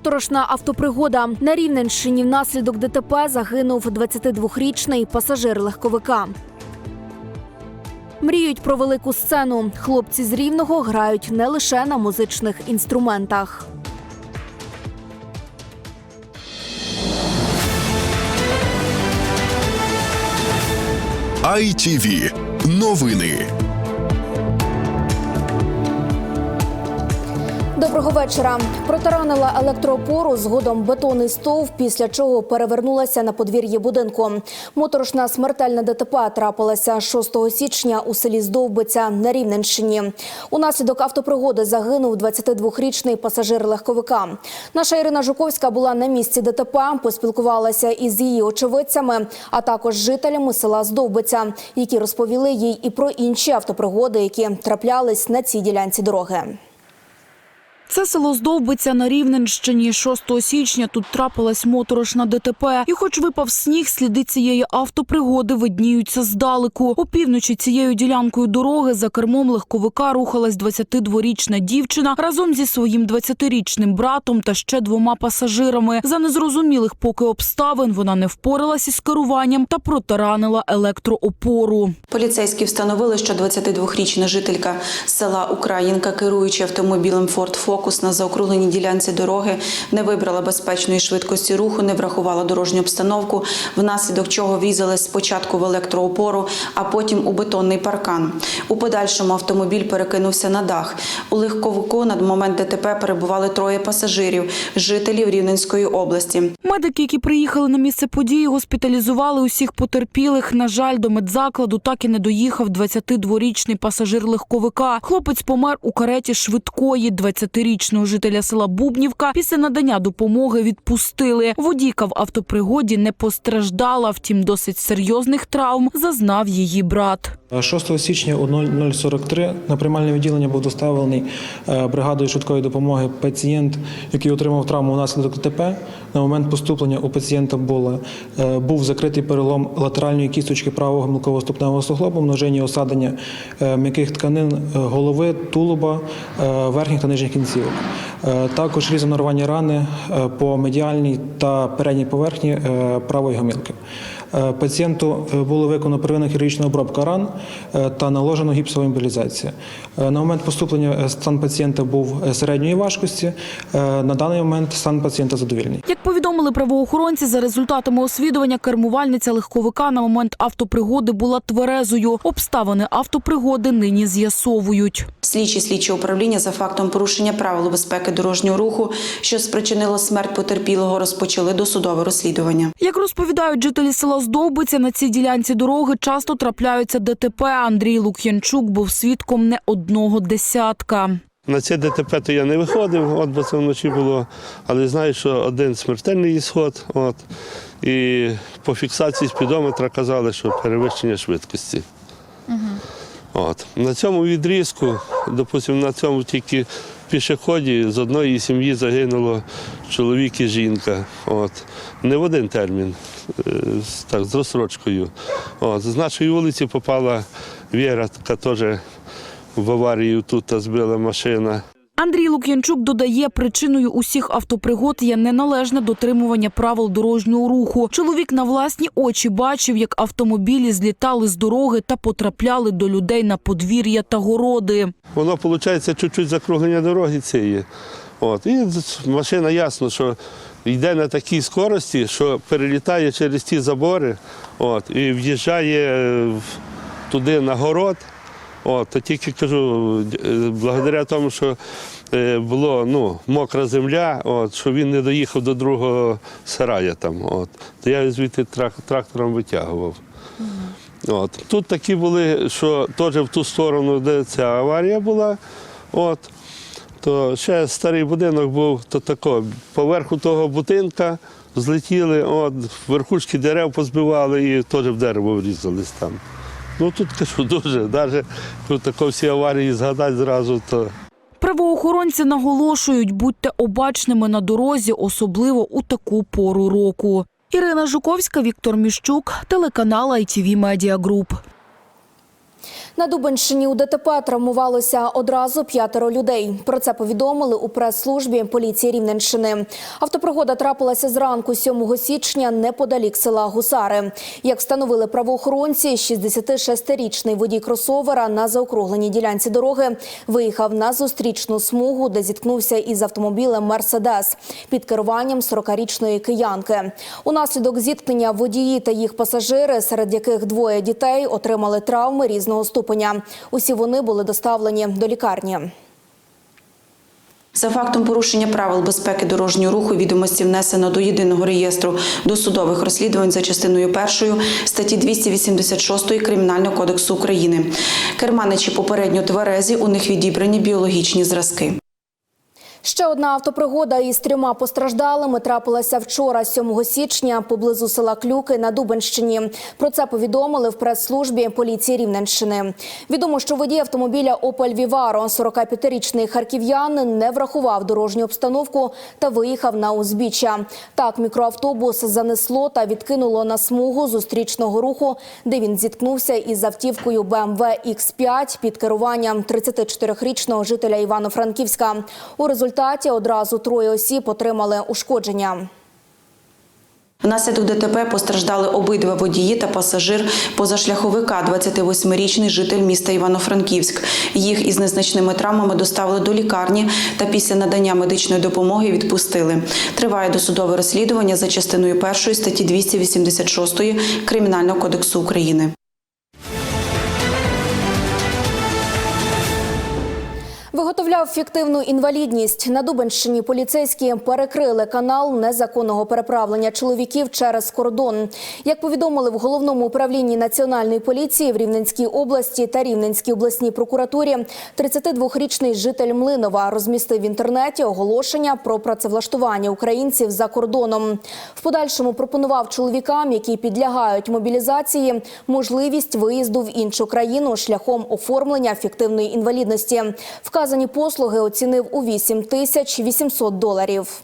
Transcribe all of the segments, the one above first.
Моторошна автопригода на Рівненщині внаслідок ДТП загинув 22-річний пасажир легковика. Мріють про велику сцену. Хлопці з рівного грають не лише на музичних інструментах. ITV. Новини. Доброго вечора. Протаранила електроопору згодом бетонний стовп, після чого перевернулася на подвір'ї будинку. Моторошна смертельна ДТП трапилася 6 січня у селі Здовбиця на Рівненщині. Унаслідок автопригоди загинув 22-річний пасажир легковика. Наша Ірина Жуковська була на місці ДТП, поспілкувалася із її очевидцями, а також жителями села Здовбиця, які розповіли їй і про інші автопригоди, які траплялись на цій ділянці дороги. Це село Здовбиця на Рівненщині. 6 січня тут трапилась моторошна ДТП. І хоч випав сніг, сліди цієї автопригоди видніються здалеку. Опівночі цією ділянкою дороги за кермом легковика рухалась 22-річна дівчина разом зі своїм 20-річним братом та ще двома пасажирами. За незрозумілих поки обставин вона не впоралась із керуванням та протаранила електроопору. Поліцейські встановили, що 22-річна жителька села Українка, керуючи автомобілем Ford Focus на заокругленій ділянці дороги, не вибрала безпечної швидкості руху, не врахувала дорожню обстановку, внаслідок чого врізалась спочатку в електроопору, а потім у бетонний паркан. У подальшому автомобіль перекинувся на дах. У легковику на момент ДТП перебували троє пасажирів, жителів Рівненської області. Медики, які приїхали на місце події, госпіталізували усіх потерпілих. На жаль, до медзакладу так і не доїхав 22-річний пасажир легковика. Хлопець помер у кареті швидкої. 20-річного жителя села Бубнівка після надання допомоги відпустили. Водійка в автопригоді не постраждала, втім досить серйозних травм зазнав її брат. 6 січня о 00.43 на приймальне відділення був доставлений е, бригадою швидкої допомоги пацієнт, який отримав травму внаслідок ДТП. На момент поступлення у пацієнта було, е, був закритий перелом латеральної кісточки правого гомілково-ступневого суглобу, множинні осадення е, м'яких тканин голови, тулуба, верхніх та нижніх кінцівок. Е, Також різнорвані рани е, по медіальній та передній поверхні е, правої гомілки. Е, Пацієнту е, було виконано первинна хірургічна обробка ран е, та наложено гіпсова імбілізація. На момент поступлення стан пацієнта був середньої важкості. На даний момент стан пацієнта задовільний. Як повідомили правоохоронці, за результатами освідування кермувальниця легковика на момент автопригоди була тверезою. Обставини автопригоди нині з'ясовують. Слідчі слідчого управління за фактом порушення правил безпеки дорожнього руху, що спричинило смерть потерпілого, розпочали досудове розслідування. Як розповідають жителі села Здовбиця, на цій ділянці дороги часто трапляються ДТП. Андрій Лук'янчук був свідком не одного десятка. На це ДТП то я не виходив, от бо це вночі було. Але знаю, що один смертельний ісход. От, і по фіксації спідометра казали, що перевищення швидкості. От. На цьому відрізку, допустимо, на цьому тільки пішоході з одної сім'ї загинуло чоловік і жінка. От. Не в один термін, е, так, з розсрочкою. От. З нашої вулиці попала Віра, яка теж в аварію тут збила машина. Андрій Лук'янчук додає, причиною усіх автопригод є неналежне дотримування правил дорожнього руху. Чоловік на власні очі бачив, як автомобілі злітали з дороги та потрапляли до людей на подвір'я та городи. Воно, виходить, чуть-чуть закруглення дороги цієї. От. І машина ясно, що йде на такій скорості, що перелітає через ті забори от, і в'їжджає е, туди на город. От, то тільки кажу, е, благодаря тому, що е, було ну, мокра земля, от, що він не доїхав до другого сарая там. От, то я звідти трак- трактором витягував. От. Тут такі були, що теж в ту сторону, де ця аварія була, от, то ще старий будинок був, то тако, поверху того будинка злетіли, от, верхушки дерев позбивали і теж в дерево врізались там. Ну тут кажу дуже, навіть тут тако всі аварії згадати зразу, то Правоохоронці наголошують, будьте обачними на дорозі, особливо у таку пору року. Ірина Жуковська, Віктор Міщук, телеканал ITV Media Group. На Дубенщині у ДТП травмувалося одразу п'ятеро людей. Про це повідомили у прес-службі поліції Рівненщини. Автопригода трапилася зранку 7 січня неподалік села Гусари. Як встановили правоохоронці, 66-річний водій кросовера на заокругленій ділянці дороги виїхав на зустрічну смугу, де зіткнувся із автомобілем «Мерседес» під керуванням 40-річної киянки. Унаслідок зіткнення водії та їх пасажири, серед яких двоє дітей, отримали травми різного ступеня. Усі вони були доставлені до лікарні. За фактом порушення правил безпеки дорожнього руху відомості внесено до єдиного реєстру досудових розслідувань за частиною першою статті 286 Кримінального кодексу України. Керманичі попередньо тверезі, у них відібрані біологічні зразки. Ще одна автопригода із трьома постраждалими трапилася вчора, 7 січня, поблизу села Клюки на Дубенщині. Про це повідомили в прес-службі поліції Рівненщини. Відомо, що водій автомобіля «Опель Віваро», 45-річний харків'янин, не врахував дорожню обстановку та виїхав на узбіччя. Так, мікроавтобус занесло та відкинуло на смугу зустрічного руху, де він зіткнувся із автівкою BMW X5 під керуванням 34-річного жителя Івано-Франківська. У результаті одразу троє осіб отримали ушкодження. Внаслідок ДТП постраждали обидва водії та пасажир позашляховика, 28-річний житель міста Івано-Франківськ. Їх із незначними травмами доставили до лікарні та після надання медичної допомоги відпустили. Триває досудове розслідування за частиною першої статті 286 Кримінального кодексу України. Виготовляв фіктивну інвалідність. На Дубенщині поліцейські перекрили канал незаконного переправлення чоловіків через кордон. Як повідомили в головному управлінні національної поліції в Рівненській області та Рівненській обласній прокуратурі, 32-річний житель Млинова розмістив в інтернеті оголошення про працевлаштування українців за кордоном. В подальшому пропонував чоловікам, які підлягають мобілізації, можливість виїзду в іншу країну шляхом оформлення фіктивної інвалідності. Вказані послуги оцінив у 8 тисяч 800 доларів.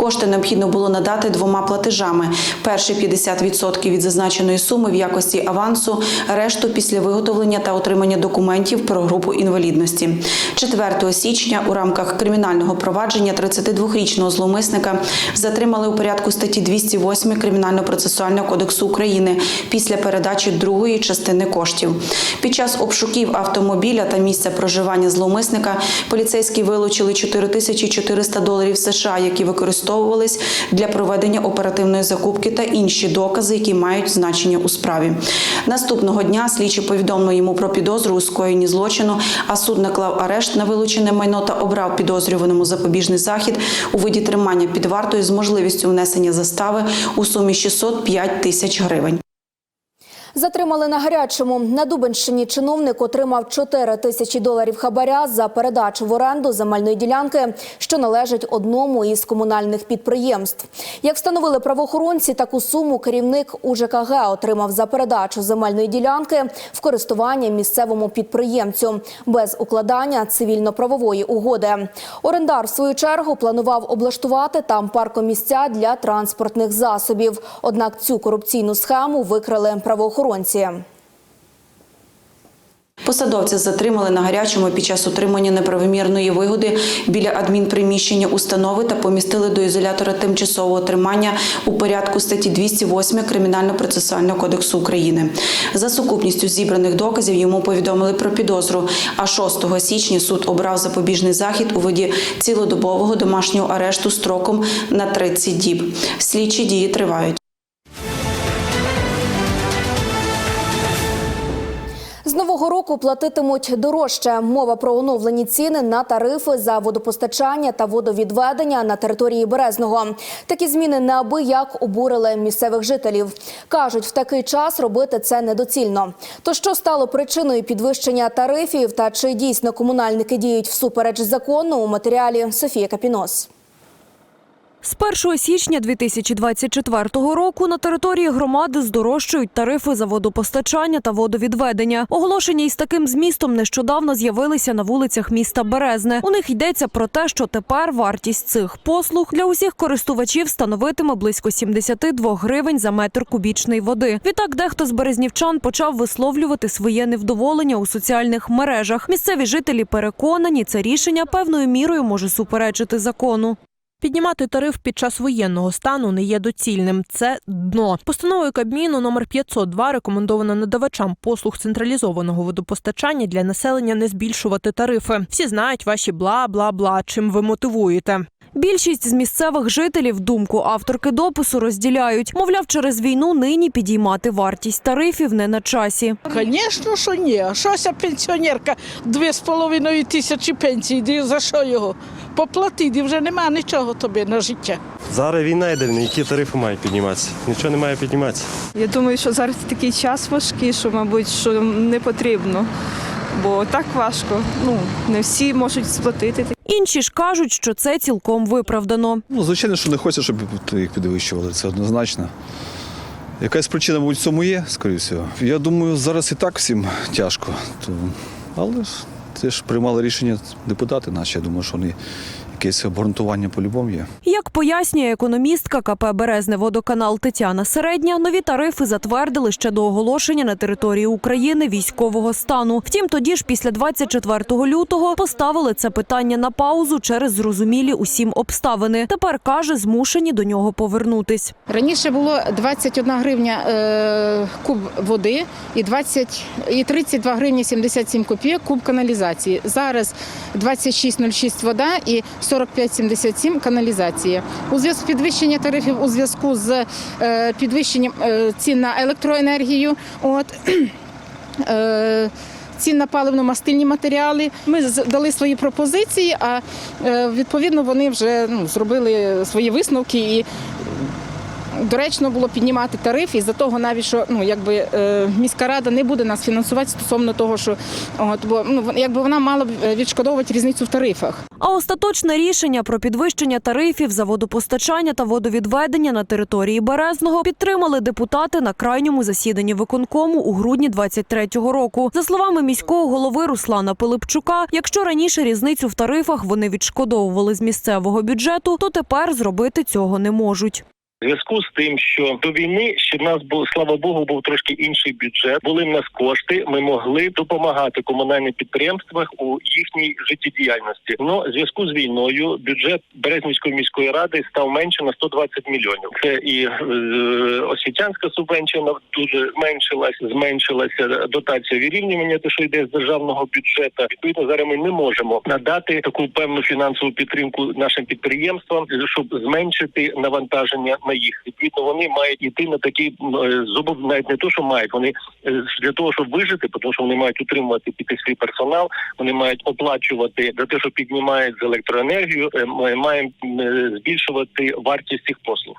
Кошти необхідно було надати двома платежами: перші 50% від зазначеної суми в якості авансу, решту після виготовлення та отримання документів про групу інвалідності. 4 січня у рамках кримінального провадження 32-річного зловмисника затримали у порядку статті 208 Кримінального процесуального кодексу України після передачі другої частини коштів. Під час обшуків автомобіля та місця проживання зловмисника поліцейські вилучили 4400 доларів США, які використовувались для проведення оперативної закупки та інші докази, які мають значення у справі. Наступного дня слідчі повідомили йому про підозру у скоєнні злочину, а суд наклав арешт на вилучене майно та обрав підозрюваному запобіжний захід у виді тримання під вартою з можливістю внесення застави у сумі 605 тисяч гривень. Затримали на гарячому. На Дубенщині чиновник отримав 4 тисячі доларів хабаря за передачу в оренду земельної ділянки, що належить одному із комунальних підприємств. Як встановили правоохоронці, таку суму керівник УЖКГ отримав за передачу земельної ділянки в користування місцевому підприємцю без укладання цивільно-правової угоди. Орендар, в свою чергу, планував облаштувати там паркомісця для транспортних засобів. Однак цю корупційну схему викрили правоохоронці. Посадовця затримали на гарячому під час отримання неправомірної вигоди біля адмінприміщення установи та помістили до ізолятора тимчасового тримання у порядку статті 208 Кримінально-процесуального кодексу України. За сукупністю зібраних доказів йому повідомили про підозру. А 6 січня суд обрав запобіжний захід у виді цілодобового домашнього арешту строком на 30 діб. Слідчі дії тривають. Року платитимуть дорожче. Мова про оновлені ціни на тарифи за водопостачання та водовідведення на території Березного. Такі зміни неабияк обурили місцевих жителів. Кажуть, в такий час робити це недоцільно. То що стало причиною підвищення тарифів та чи дійсно комунальники діють всупереч закону у матеріалі Софія Капінос. З 1 січня 2024 року на території громади здорожчують тарифи за водопостачання та водовідведення. Оголошення із таким змістом нещодавно з'явилися на вулицях міста Березне. У них йдеться про те, що тепер вартість цих послуг для усіх користувачів становитиме близько 72 гривень за метр кубічний води. Відтак, дехто з березнівчан почав висловлювати своє невдоволення у соціальних мережах. Місцеві жителі переконані, це рішення певною мірою може суперечити закону. Піднімати тариф під час воєнного стану не є доцільним. Це дно. Постановою Кабміну номер 502 рекомендовано надавачам послуг централізованого водопостачання для населення не збільшувати тарифи. Всі знають ваші бла бла бла. Чим ви мотивуєте? Більшість з місцевих жителів думку авторки допису розділяють. Мовляв, через війну нині підіймати вартість тарифів не на часі. Звісно, що ні. А щося пенсіонерка дві з половиною тисячі пенсії, за що його? Поплатити вже нема нічого тобі на життя. Зараз війна йде, які тарифи мають підніматися? Нічого не має підніматися. Я думаю, що зараз такий час важкий, що, мабуть, що не потрібно. Бо так важко. Ну, не всі можуть сплатити. Інші ж кажуть, що це цілком виправдано. Ну, звичайно, що не хочеться, щоб їх підвищували, це однозначно. Якась причина, мабуть, в цьому є, скоріше. Я думаю, зараз і так всім тяжко. То... Але ж це ж приймали рішення депутати наші. Я думаю, що вони якесь обґрунтування по-любому є. Як пояснює економістка КП Березне водоканал Тетяна Середня, нові тарифи затвердили ще до оголошення на території України військового стану. Втім, тоді ж після 24 лютого поставили це питання на паузу через зрозумілі усім обставини. Тепер каже, змушені до нього повернутись. Раніше було 21 гривня е, куб води і 20, і 32 гривні 77 копійок куб каналізації. Зараз 26,06 вода і 45,77 каналізація. У зв'язку з підвищенням тарифів у зв'язку з е, підвищенням е, цін на електроенергію. От, е, Цін на паливно-мастильні матеріали. Ми дали свої пропозиції, а відповідно вони вже ну, зробили свої висновки і доречно було піднімати тариф із-за того, навіть що ну якби е, міська рада не буде нас фінансувати стосовно того, що от бо ну якби вона мала б е, відшкодовувати різницю в тарифах. А остаточне рішення про підвищення тарифів за водопостачання та водовідведення на території Березного підтримали депутати на крайньому засіданні виконкому у грудні 23-го року. За словами міського голови Руслана Пилипчука, якщо раніше різницю в тарифах вони відшкодовували з місцевого бюджету, то тепер зробити цього не можуть. Зв'язку з тим, що до війни ще в нас був слава Богу, був трошки інший бюджет. Були в нас кошти. Ми могли допомагати комунальним підприємствам у їхній життєдіяльності. Но в зв'язку з війною бюджет Березнівської міської ради став менше на 120 мільйонів. Це і е, освітянська субвенція дуже зменшилась, зменшилася дотація вирівнювання, те, що йде з державного бюджету. Відповідно, зараз ми не можемо надати таку певну фінансову підтримку нашим підприємствам, щоб зменшити навантаження на їх. Відповідно, вони мають іти на такі зуби. навіть не то, що мають вони е, для того, щоб вижити, тому що вони мають утримувати свій персонал, вони мають оплачувати за те, що піднімають з електроенергію. е, маємо е, збільшувати вартість цих послуг.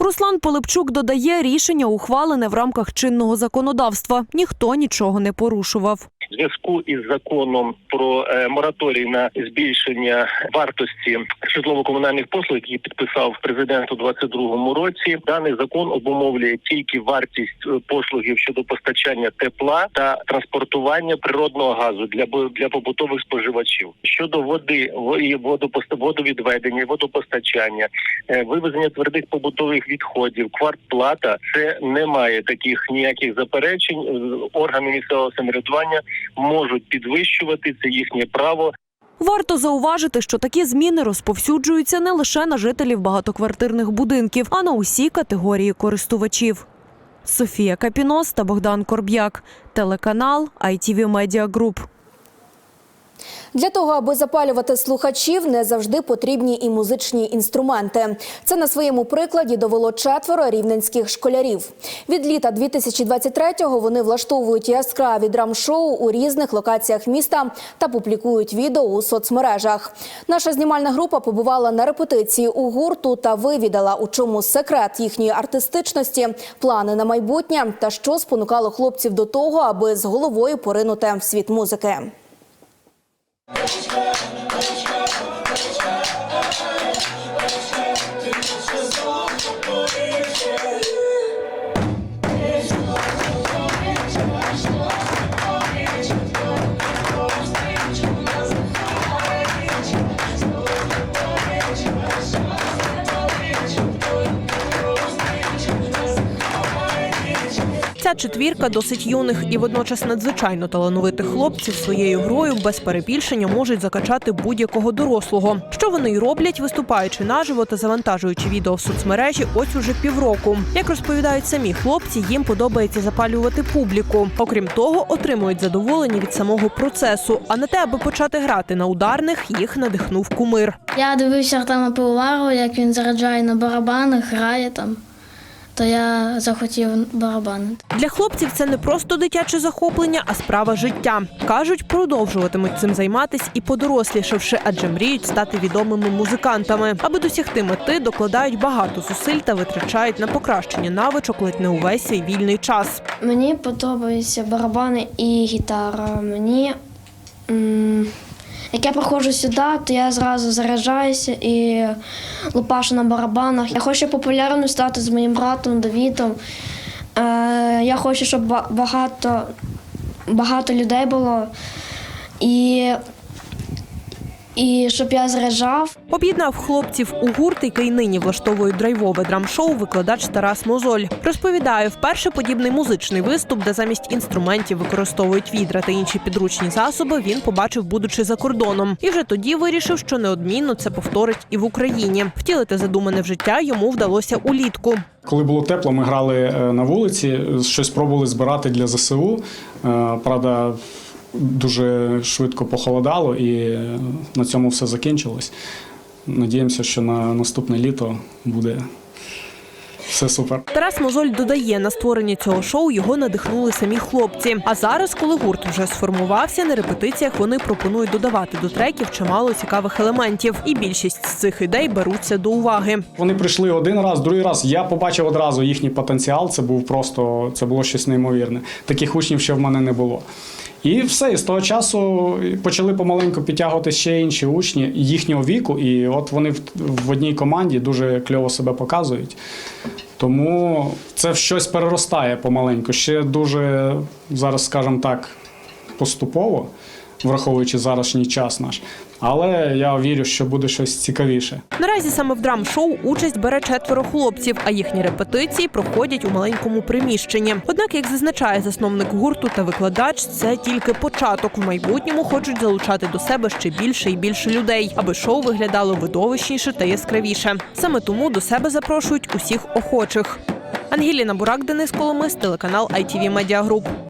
Руслан Пилипчук додає, рішення ухвалене в рамках чинного законодавства. Ніхто нічого не порушував. Зв'язку із законом про е, мораторій на збільшення вартості житлово-комунальних послуг, який підписав президент у 2022 році, даний закон обумовлює тільки вартість е, послугів щодо постачання тепла та транспортування природного газу для для побутових споживачів щодо води во- і водопоста- водовідведення, водопостачання, е, вивезення твердих побутових відходів, квартплата це не має таких ніяких заперечень. Органи місцевого самоврядування можуть підвищувати це їхнє право. Варто зауважити, що такі зміни розповсюджуються не лише на жителів багатоквартирних будинків, а на усі категорії користувачів. Софія Капінос та Богдан Корб'як. Телеканал ITV Media Group. Для того, аби запалювати слухачів, не завжди потрібні і музичні інструменти. Це на своєму прикладі довело четверо рівненських школярів. Від літа 2023-го вони влаштовують яскраві драм-шоу у різних локаціях міста та публікують відео у соцмережах. Наша знімальна група побувала на репетиції у гурту та вивідала, у чому секрет їхньої артистичності, плани на майбутнє та що спонукало хлопців до того, аби з головою поринути в світ музики. Let's go. Четвірка досить юних і водночас надзвичайно талановитих хлопців своєю грою без перебільшення можуть закачати будь-якого дорослого. Що вони й роблять, виступаючи наживо та завантажуючи відео в соцмережі, ось уже півроку. Як розповідають самі хлопці, їм подобається запалювати публіку. Окрім того, отримують задоволення від самого процесу. А на те, аби почати грати на ударних, їх надихнув кумир. Я дивився Артема Пивоварова, як він заряджає на барабанах, грає там. То я захотів барабанити. Для хлопців це не просто дитяче захоплення, а справа життя. кажуть, продовжуватимуть цим займатись і подорослішавши, адже мріють стати відомими музикантами. Аби досягти мети, докладають багато зусиль та витрачають на покращення навичок ледь не увесь свій вільний час. Мені подобаються барабани і гітара. Мені м, як я приходжу сюди, то я зразу заряджаюся і лупашу на барабанах. Я хочу популярним стати з моїм братом Давідом. Е, я хочу, щоб багато, багато людей було. І, і щоб я заряджав. Об'єднав хлопців у гурт, який нині влаштовує драйвове драмшоу, викладач Тарас Мозоль. Розповідає, вперше подібний музичний виступ, де замість інструментів використовують відра та інші підручні засоби, він побачив, будучи за кордоном. І вже тоді вирішив, що неодмінно це повторить і в Україні. Втілити задумане в життя йому вдалося улітку. Коли було тепло, ми грали е, на вулиці, щось пробували збирати для ЗСУ. Е, Правда, дуже швидко похолодало і на цьому все закінчилось. Надіємося, що на наступне літо буде все супер. Тарас Мозоль додає, на створення цього шоу його надихнули самі хлопці. А зараз, коли гурт вже сформувався, на репетиціях вони пропонують додавати до треків чимало цікавих елементів. І більшість з цих ідей беруться до уваги. Вони прийшли один раз, другий раз. Я побачив одразу їхній потенціал. Це був просто це було щось неймовірне. Таких учнів ще в мене не було. І все, і з того часу почали помаленьку підтягувати ще інші учні їхнього віку, і от вони в, одній команді дуже кльово себе показують. Тому це в щось переростає помаленьку. Ще дуже зараз, скажімо так, поступово, враховуючи зараз час наш. Але я вірю, що буде щось цікавіше. Наразі саме в драм-шоу участь бере четверо хлопців, а їхні репетиції проходять у маленькому приміщенні. Однак, як зазначає засновник гурту та викладач, це тільки початок. В майбутньому хочуть залучати до себе ще більше і більше людей, аби шоу виглядало видовищніше та яскравіше. Саме тому до себе запрошують усіх охочих. Ангеліна Бурак, Денис Коломис, телеканал ITV Media Group.